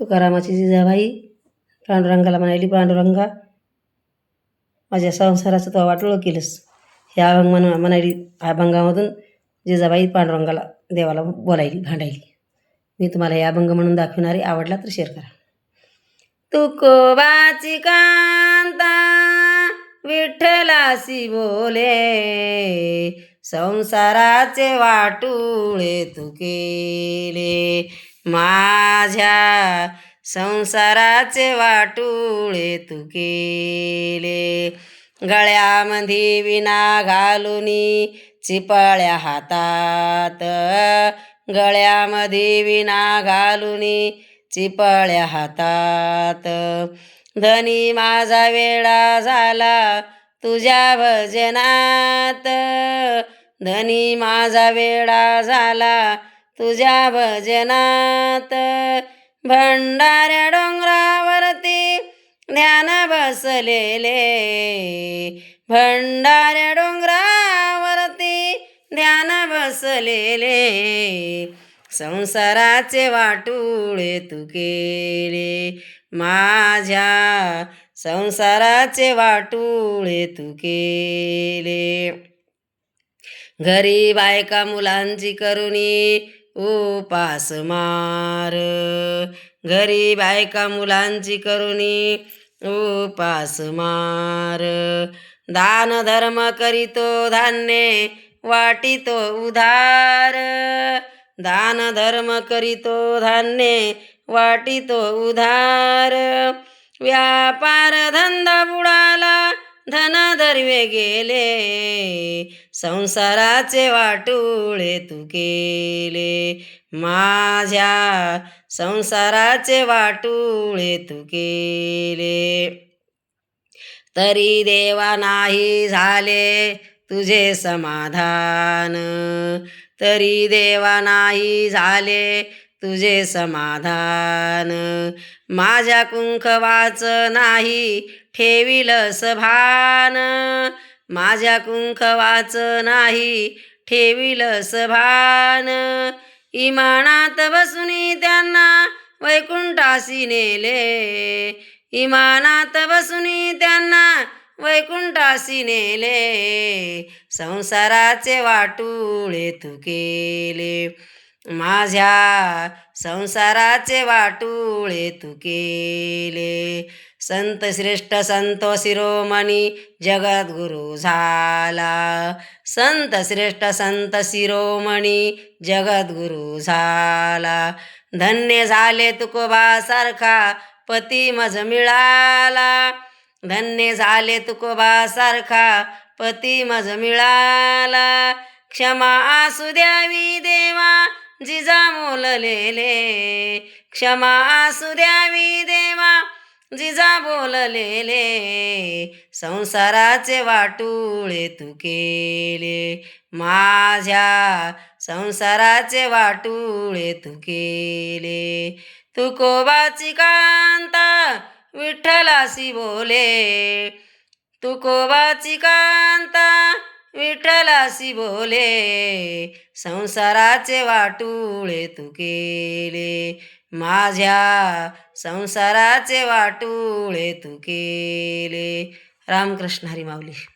तुकारामाची जिजाबाई पांडुरंगाला म्हणाली पांडुरंगा माझ्या संसाराचं तो वाटोळं केलंस. हे अभंग म्हण म्हणाली अभंगामधून जिजाबाई पांडुरंगाला देवाला बोलायली भांडायली. मी तुम्हाला हे अभंग म्हणून दाखवणारे आवडला तर शेअर करा. तुकोबाची कांता विठ्ठलासी बोले संसाराचे वाटुळे तू केले माझ्या संसाराचे वाटुळे तू केले गळ्यामध्ये विना घालूनी चिपळ्या हातात. गळ्यामध्ये विना घालूनी चिपळ्या हातात. धनी माझा वेळा झाला तुझ्या भजनात धनी माझा वेळा झाला. तुझ्या भजनात भंडाऱ्या डोंगरावरती ध्यान बसलेले. भंडाऱ्या डोंगरावरती ध्यान बसलेले. संसाराचे वाटुळे तू केले. माझ्या संसाराचे वाटुळे तू केले. घरी बायका मुलांची करुणी उपास मार. घरी बायका मुलांची करुणी उपास मार. दान धर्म करीतो धान्ये वाटितो उधार. दान धर्म करीतो धान्य वाटितो उधार. व्यापार धंदा बुडाला धन दर्वे गेले. संसाराचे वाटुळे तू केले. माझ्या संसाराचे वाटुळे तू केले. तरी देवा नाही झाले. तुझे समाधान. तरी देवा नाही झाले तुझे समाधान. माझ्या कुंखवाच नाही ठेविलस भान. माझ्या कुंखवाच नाही ठेविलस भान. इमानात बसुनी त्यांना वैकुंठासी नेले. इमानात बसुनी त्यांना वैकुंठासी नेले संसाराचे वाटुळे तू केले माझ्या संसाराचे वाटुळे तू केले संत श्रेष्ठ संत शिरोमणी जगद्गुरु झाला. संत श्रेष्ठ संत शिरोमणी जगद्गुरु झाला. धन्य झाले तुकोबासारखा पती मज मिळाला. धन्य झाले तुकोबासारखा पती मज मिळाला. क्षमा आसू द्यावी देवा जिजा बोललेले क्षमा आसू द्यावी देवा जिजा बोललेले संसाराचे वाटुळे तू केले माझ्या संसाराचे वाटुळे तू केले. तू कोबाची कांता विठ्ठलासी बोले. तुकोबाची कांता विठ्ठलासी बोले. संसाराचे वाटुळे तू केले. माझ्या संसाराचे वाटुळे तू केले. रामकृष्ण हरी माऊली.